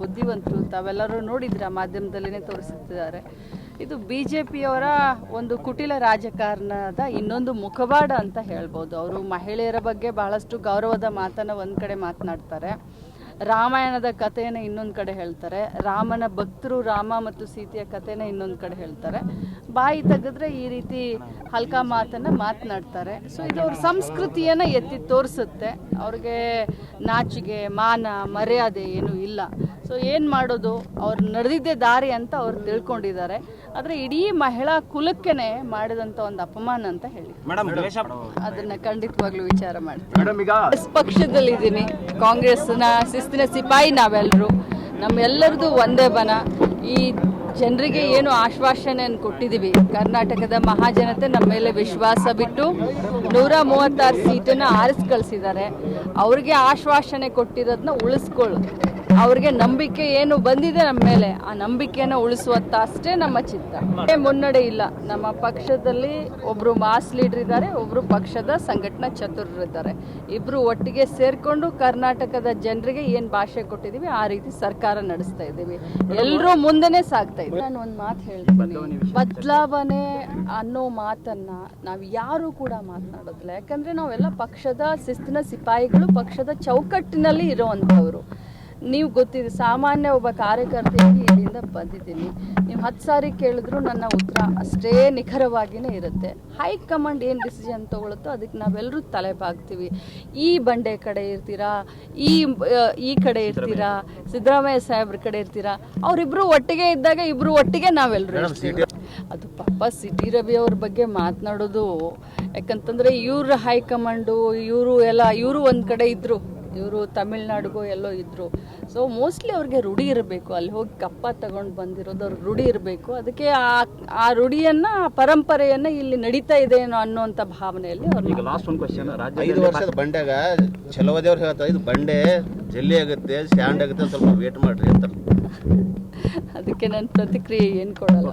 ಬುದ್ಧಿವಂತರು ತಾವೆಲ್ಲರೂ ನೋಡಿದ್ರೆ ಮಾಧ್ಯಮದಲ್ಲೇ ತೋರಿಸುತ್ತಿದ್ದಾರೆ. ಇದು ಬಿ ಜೆ ಪಿಯವರ ಒಂದು ಕುಟಿಲ ರಾಜಕಾರಣದ ಇನ್ನೊಂದು ಮುಖವಾಡ ಅಂತ ಹೇಳ್ಬೋದು. ಅವರು ಮಹಿಳೆಯರ ಬಗ್ಗೆ ಬಹಳಷ್ಟು ಗೌರವದ ಮಾತನ್ನು ಒಂದು ಕಡೆ ಮಾತನಾಡ್ತಾರೆ. ರಾಮಾಯಣದ ಕಥೆಯನ್ನು ಇನ್ನೊಂದು ಕಡೆ ಹೇಳ್ತಾರೆ. ರಾಮನ ಭಕ್ತರು ರಾಮ ಮತ್ತು ಸೀತೆಯ ಕಥೆನ ಇನ್ನೊಂದು ಕಡೆ ಹೇಳ್ತಾರೆ. ಬಾಯಿ ತೆಗೆದ್ರೆ ಈ ರೀತಿ ಹಲ್ಕ ಮಾತನ್ನು ಮಾತನಾಡ್ತಾರೆ. ಸೊ ಇದು ಅವ್ರ ಸಂಸ್ಕೃತಿಯನ್ನು ಎತ್ತಿ ತೋರಿಸುತ್ತೆ. ಅವ್ರಿಗೆ ನಾಚಿಗೆ ಮಾನ, ಮರ್ಯಾದೆ ಏನೂ ಇಲ್ಲ. ಸೊ ಏನು ಮಾಡೋದು? ಅವ್ರು ನಡೆದಿದ್ದೆ ದಾರಿ ಅಂತ ಅವ್ರು ತಿಳ್ಕೊಂಡಿದ್ದಾರೆ. ಆದರೆ ಇಡೀ ಮಹಿಳಾ ಕುಲಕ್ಕೇನೆ ಮಾಡಿದಂಥ ಒಂದು ಅಪಮಾನ ಅಂತ ಹೇಳಿ. ಮೇಡಮ್ ಅದನ್ನ ಖಂಡಿತವಾಗ್ಲೂ ವಿಚಾರ ಮಾಡ್ತೀವಿ ಮೇಡಮ್ ಈಗ ಕಾಂಗ್ರೆಸ್ ಪಕ್ಷದಲ್ಲಿದ್ದೀನಿ ಕಾಂಗ್ರೆಸ್ನ ಶಿಸ್ತಿನ ಸಿಪಾಯಿ ನಾವೆಲ್ಲರೂ ನಮ್ಮೆಲ್ಲರದು ಒಂದೇ ಬನ. ಈ ಜನರಿಗೆ ಏನು ಆಶ್ವಾಸನೆಯನ್ನು ಕೊಟ್ಟಿದ್ದೀವಿ. ಕರ್ನಾಟಕದ ಮಹಾಜನತೆ ನಮ್ಮ ಮೇಲೆ ವಿಶ್ವಾಸ ಬಿಟ್ಟು ನೂರ ಮೂವತ್ತಾರು ಸೀಟನ್ನು ಆರಿಸಿ ಕಳಿಸಿದ್ದಾರೆ. ಅವ್ರಿಗೆ ಆಶ್ವಾಸನೆ ಕೊಟ್ಟಿರೋದನ್ನ ಉಳಿಸ್ಕೊಳ್ಳೋದು ಅವ್ರಿಗೆ ನಂಬಿಕೆ ಏನು ಬಂದಿದೆ ನಮ್ಮ ಮೇಲೆ, ಆ ನಂಬಿಕೆಯನ್ನು ಉಳಿಸುವತ್ತ ಅಷ್ಟೇ ನಮ್ಮ ಚಿತ್ತ. ಮುನ್ನಡೆ ಇಲ್ಲ. ನಮ್ಮ ಪಕ್ಷದಲ್ಲಿ ಒಬ್ರು ಮಾಸ್ ಲೀಡರ್ ಇದ್ದಾರೆ, ಒಬ್ರು ಪಕ್ಷದ ಸಂಘಟನಾ ಚತುರರಿದ್ದಾರೆ ಇಬ್ರು ಒಟ್ಟಿಗೆ ಸೇರ್ಕೊಂಡು ಕರ್ನಾಟಕದ ಜನರಿಗೆ ಏನ್ ಭಾಷೆ ಕೊಟ್ಟಿದೀವಿ ಆ ರೀತಿ ಸರ್ಕಾರ ನಡೆಸ್ತಾ ಇದ್ದೀವಿ. ಎಲ್ಲರೂ ಮುಂದೆನೆ ಸಾಗ್ತಾ ಇದ್ದೀವಿ. ನಾನು ಒಂದು ಮಾತು ಹೇಳ್ತೀನಿ. ಬದಲಾವಣೆ ಅನ್ನೋ ಮಾತನ್ನ ನಾವು ಯಾರು ಕೂಡ ಮಾತನಾಡೋದಿಲ್ಲ. ಯಾಕಂದ್ರೆ ನಾವೆಲ್ಲ ಪಕ್ಷದ ಶಿಸ್ತಿನ ಸಿಪಾಯಿಗಳು, ಪಕ್ಷದ ಚೌಕಟ್ಟಿನಲ್ಲಿ ಇರುವಂಥವ್ರು. ನೀವು ಗೊತ್ತಿದೆ ಸಾಮಾನ್ಯ ಒಬ್ಬ ಕಾರ್ಯಕರ್ತೆಯಾಗಿ ಇಲ್ಲಿಂದ ಬಂದಿದ್ದೀನಿ. ನೀವು ಹತ್ತು ಸಾರಿ ಕೇಳಿದ್ರು ನನ್ನ ಉತ್ತರ ಅಷ್ಟೇ ನಿಖರವಾಗಿಯೇ ಇರುತ್ತೆ. ಹೈಕಮಾಂಡ್ ಏನು ಡಿಸಿಷನ್ ತೊಗೊಳುತ್ತೋ ಅದಕ್ಕೆ ನಾವೆಲ್ಲರೂ ತಲೆ ಬಾಗ್ತೀವಿ ಈ ಬಂಡೆ ಕಡೆ ಇರ್ತೀರಾ ಈ ಈ ಕಡೆ ಇರ್ತೀರಾ ಸಿದ್ದರಾಮಯ್ಯ ಸಾಹೇಬ್ರ ಕಡೆ ಇರ್ತೀರಾ ಅವರಿಬ್ಬರು ಒಟ್ಟಿಗೆ ಇದ್ದಾಗ ಇಬ್ಬರು ಒಟ್ಟಿಗೆ ನಾವೆಲ್ಲರೂ ಅದು ಪಾಪ ಸಿಟಿ ರವಿ ಅವ್ರ ಬಗ್ಗೆ ಮಾತನಾಡೋದು. ಯಾಕಂತಂದ್ರೆ ಇವ್ರ ಹೈಕಮಾಂಡು ಇವರು ಎಲ್ಲ ಇವರು ಒಂದು ಕಡೆ ಇದ್ರು. ಇವರು ತಮಿಳ್ನಾಡಿಗೂ ಎಲ್ಲೋ ಇದ್ದರು ಸೊ ಮೋಸ್ಟ್ಲಿ ಅವ್ರಿಗೆ ರೂಢಿ ಇರಬೇಕು. ಅಲ್ಲಿ ಹೋಗಿ ಕಪ್ಪ ತಗೊಂಡು ಬಂದಿರೋದು ಅವ್ರ ರೂಢಿ ಇರಬೇಕು. ಅದಕ್ಕೆ ಆ ಆ ರೂಢಿಯನ್ನ ಆ ಪರಂಪರೆಯನ್ನ ಇಲ್ಲಿ ನಡೀತಾ ಇದೆ ಏನೋ ಅನ್ನೋಂಥ ಭಾವನೆಯಲ್ಲಿ ಅವ್ರಿಗೆ ಈಗ ಲಾಸ್ಟ್ ಒಂದು ಕ್ವಶನ್ ಐದು ವರ್ಷದ ಬಂಡೆಗ ಚಲೋದೇವ್ರು ಹೇಳ್ತಾರೆ ಇದು ಬಂಡೆ ಜಲ್ಲಿ ಆಗುತ್ತೆ ಸ್ಟ್ಯಾಂಡ್ ಆಗುತ್ತೆ ಸ್ವಲ್ಪ ವೇಟ್ ಮಾಡ್ರಿ ಅಂತ ಅದಕ್ಕೆ ನನ್ನ ಪ್ರತಿಕ್ರಿಯೆ ಏನು ಕೊಡಲ್ಲ.